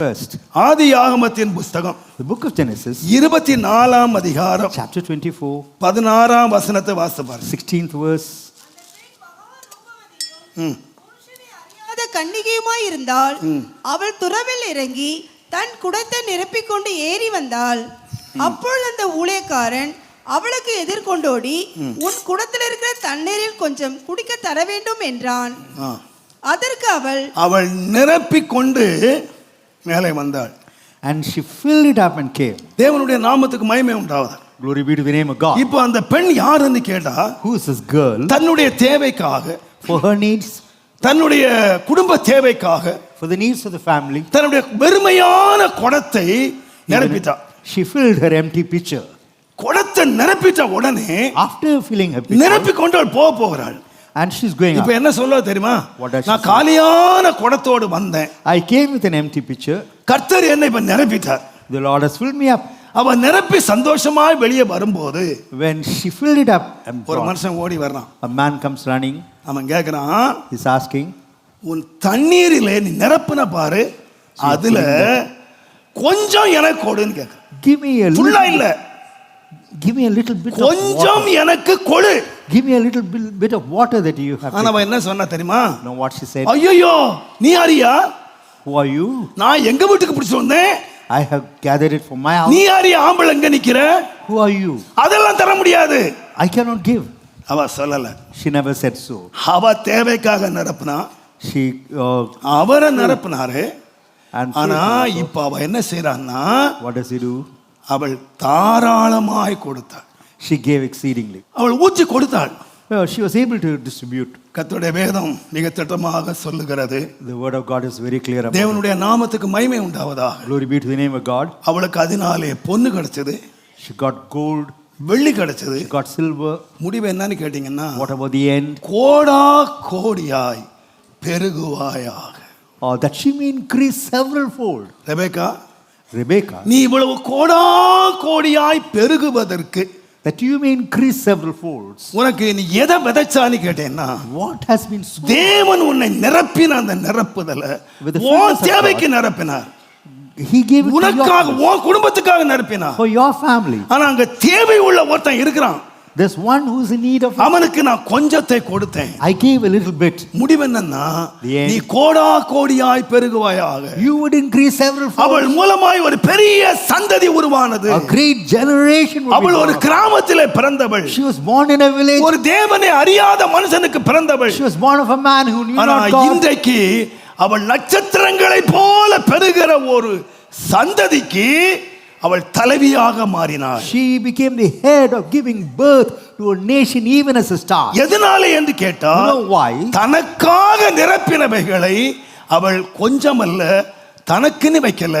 First, ஆதி ஆகமத்தின் புஸ்தகம். the book of Genesis, இருபத்தி நாலாம் அதிகாரம். chapter 24, பதினாறாம் வசனத்தை வாசிப்பார் 16th verse. அறியாத கன்னிகையுமாய் இருந்தால் அவள் துறவில் இறங்கி தன் குடத்தை நிரப்பிக்கொண்டு ஏறி வந்தாள். அப்பொழுது அந்த ஊழியக்காரன் அவளுக்கு எதிர்கொண்டோடி உன் குடத்தில் இருக்கிற தண்ணீரில் கொஞ்சம் குடிக்க தர வேண்டும் என்றான். ஆ. அதற்கு அவள் அவள் நிரப்பிக் கொண்டு மேலே வந்தாள் And she filled it up and came. தேவனுடைய நாமத்துக்கு மகிமை உண்டாவது Glory be to the name of God. இப்போ அந்த பெண் யாருன்னு கேட்டா Who is this girl? தன்னுடைய தேவைக்காக For her needs, தன்னுடைய குடும்ப தேவைக்காக for the needs of the family, தன்னுடைய வெறுமையான குடத்தை நிரப்பிட்டா she filled her empty pitcher. குடத்தை நிரப்பிட்ட உடனே After filling her pitcher, நிரப்பி கொண்டு போக போகிறாள் and she's going இப்ப. என்ன சொல்ல தெரியுமா நான்? காலியான குடத்தோடு வந்தேன் I came with an empty pitcher. கர்த்தர் என்னை இப்ப நிரப்பிட்டார் The Lord has filled me up. அவ நிரப்பி சந்தோஷமாய் வெளியே வரும்போது When she filled it up, ஒரு மனுஷன் ஓடி வர்றான் a man comes running. அவன் கேக்குறான் He's asking, உன் தண்ணீரிலே நீ நிரப்புன பாரு அதுல கொஞ்சம் எனக்கு கொடுன்னு கேட்க Give me a ஃபுல்லா little, இல்ல give me a little bit of கொஞ்சம். எனக்கு கொடு Give me a little bit, of water that you have. ஆனா அவன் என்ன சொன்னா தெரியுமா know what she said? ஐயோ நீ யாரியா Who are you? நான் எங்க வீட்டுக்கு பிடிச்சு வந்தேன் I have gathered it from my house. நீ யாரியா ஆம்பளை எங்க நிக்கிற Who are you? அதெல்லாம் தர முடியாது I cannot give. அவ சொல்லல She never said so. அவ தேவைக்காக நிரப்புனா She uh, அவரை நிரப்புனாரு and ஆனா. இப்ப அவ என்ன செய்றான்னா what does he do? அவள் தாராளமாய் கொடுத்தாள் She gave exceedingly. அவள் ஊற்றி கொடுத்தாள் she was able to distribute. கர்த்தருடைய வேதம் மிக திட்டமாக சொல்லுகிறது The word of God is very clear about it. தேவனுடைய நாமத்துக்கு மகிமை உண்டாவதாக Glory be to the name of God. அவளுக்கு அதனாலே பொண்ணு கிடைச்சது She got gold, வெள்ளி கிடைச்சது she got silver. முடிவு என்னன்னு கேட்டீங்கன்னா What about the end? கோடா கோடியாய் பெருகுவாயாக Oh, that she may increase several fold. Rebecca Rebecca, நீ இவ்வளவு கோடா கோடியாய் பெருகுவதற்கு that you may increase several folds. உனக்கு நீ எதை விதைச்சான்னு கேட்டேன்னா What has been sown? தேவன் உன்னை நிரப்பின அந்த நிரப்புதல With the உன் fullness of தேவைக்கு நிரப்பினார் He gave it to உனக்காக your, உன் குடும்பத்துக்காக நிரப்பினார் for your family. ஆனா அங்க தேவை உள்ள ஒருத்தன் இருக்கிறான் There's one who's in need of. அவனுக்கு நான் கொஞ்சத்தை கொடுத்தேன் I gave a little bit. முடிவு என்னன்னா. நீ கோடா கோடியாய் பெருகுவாயாக You would increase several அவள் folds. மூலமாய் ஒரு பெரிய சந்ததி உருவானது A great generation அவள் ஒரு. கிராமத்திலே பிறந்தவள் She was born in a village. ஒரு தேவனை அறியாத மனுஷனுக்கு பிறந்தவள் She was born of a man who knew not God. இன்றைக்கு அவள் நட்சத்திரங்களை போல பெருகிற ஒரு சந்ததிக்கு அவள் தலைவியாக மாறினாள் She became the head of giving birth to a nation even as a star. எதனால என்று கேட்டா You know why? தனக்காக நிரப்பினவைகளை அவள் கொஞ்சமல்ல தனக்குன்னு வைக்கல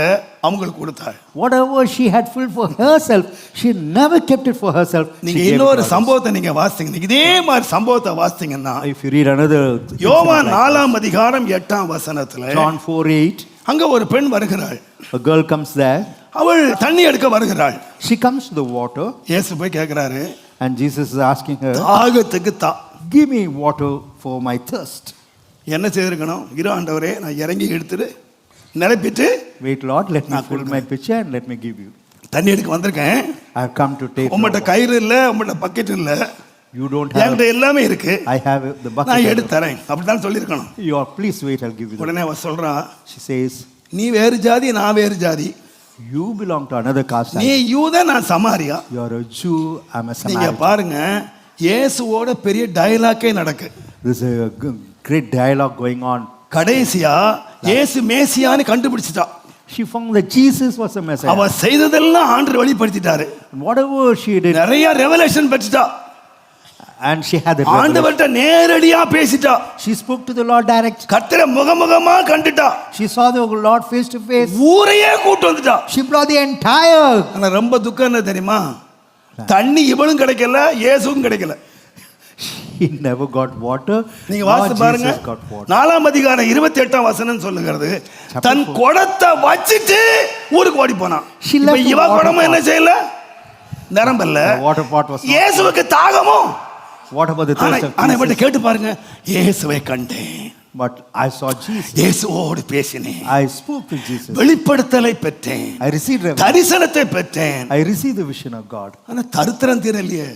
அவங்களுக்கு கொடுத்தாள் Whatever she had filled for herself, she never kept it for herself. She நீங்க gave it இன்னொரு. சம்பவத்தை நீங்க வாசிங்க இதே மாதிரி சம்பவத்தை வாசிங்கன்னா If you read another யோவான் நாலாம் அதிகாரம் எட்டாம் வசனத்துல John 4 8, அங்க ஒரு பெண் வருகிறாள் a girl comes there. அவள் தண்ணி எடுக்க வருகிறாள் She comes to the water, இயேசு போய் கேட்கிறாரு and Jesus is asking her, தாகத்துக்கு தா Give me water for my thirst. என்ன செய்திருக்கணும் இரு ஆண்டவரே நான் இறங்கி எடுத்துட்டு நிரப்பிட்டு Wait, Lord, let me fill my pitcher and let me give you. தண்ணி எடுக்க வந்திருக்கேன் I have come to take. water. கயிறு இல்ல உங்கள்கிட்ட பக்கெட் இல்ல You don't have. என்கிட்ட எல்லாமே இருக்கு I have the bucket. நான் எடுத்து தரேன் அப்படித்தான் சொல்லியிருக்கணும் You are, please wait, I'll give you the. உடனே அவ சொல்றா She says, நீ வேறு ஜாதி நான் வேறு ஜாதி You belong to another caste. நீ யூத நான் Samaria You are a Jew, I'm a நீங்க Samaritan. பாருங்க இயேசுவோட பெரிய டயலாக்கே நடக்கு There's a g- great dialogue going on. கடைசியா இயேசு மேசியான்னு கண்டுபிடிச்சிட்டா She found that Jesus was a Messiah. அவ செய்ததெல்லாம் ஆண்டு வெளிப்படுத்திட்டாரு whatever she did, நிறைய ரெவலேஷன் பெற்றுட்டா and she had the revelation. ஆண்டவர்கிட்ட நேரடியா பேசிட்டா She spoke to the Lord direct. கர்த்தரை முகமுகமா கண்டுட்டா She saw the Lord face to face. ஊரையே கூட்டு வந்துட்டா She brought the entire. ஆனா ரொம்ப துக்கம் என்ன தெரியுமா தண்ணி இவளும் கிடைக்கல இயேசுவும் கிடைக்கல He never got water. நீங்க வாசித்து பாருங்க. நாலாம் அதிகாரம் இருபத்தி எட்டாம் வசனம் சொல்லுகிறது தன் குடத்தை வச்சிட்டு ஊருக்கு ஓடி போனான் இவ குடமும் என்ன. செய்யல நிரம்பல்ல pot was not. இயேசுவுக்கு தாகமும் About the ஆனா thirst of ஆனா? இவட்ட கேட்டு பாருங்க இயேசுவை கண்டேன் But I saw Jesus. இயேசுவோடு பேசினேன் I spoke to Jesus. வெளிப்படுத்தலை பெற்றேன் I received revelation. தரிசனத்தை பெற்றேன் I received the vision of God. ஆனா தரித்திரம் தீரலையே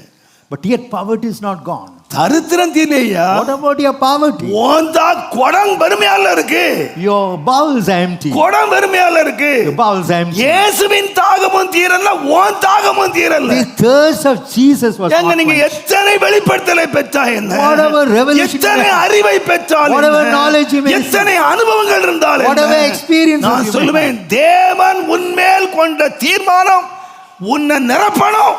But yet poverty is not gone. தரித்திரம் தீரலையா What about your poverty? ஓந்தா குடம் வெறுமையால இருக்கு Your bowels are empty. குடம் வெறுமையால இருக்கு Your bowels are empty. இயேசுவின் தாகமும் தீரல ஓன் தாகமும் தீரல The thirst of Jesus was ஏங்க not நீங்க. எத்தனை வெளிப்படுத்தலை பெற்றா என்ன Whatever revelation எத்தனை. அறிவை பெற்றால் Whatever என்ன? knowledge you may எத்தனை அனுபவங்கள் இருந்தால் Whatever என்ன? experiences நான் சொல்லுவேன் தேவன் உன்மேல் கொண்ட தீர்மானம் உன்னை நிரப்பணும்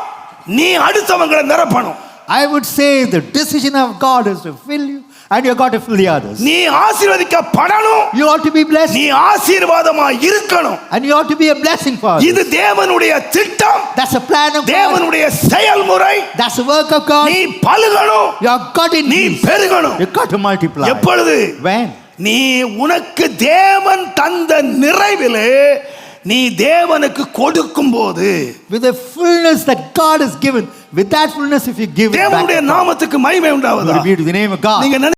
நீ அடுத்தவங்களை நிரப்பணும் I would say the decision of God is to fill you and you got to fill the others. நீ ஆசீர்வதிக்கப்படணும் You ought to be blessed நீ ஆசீர்வாதமா இருக்கணும் and you ought to be a blessing for others. இது தேவனுடைய திட்டம் That's a plan of God. தேவனுடைய செயல்முறை That's the work of God. நீ பலுகணும் You have got in நீ பெருகணும் You got to multiply. எப்பொழுது When? நீ உனக்கு தேவன் தந்த நிறைவிலே நீ தேவனுக்கு கொடுக்கும் போது With the fullness that God has given, with that fullness, if you give it back, தேவனுடைய நாமத்துக்கு மகிமை உண்டாவதா glory be to the name of God. நீங்க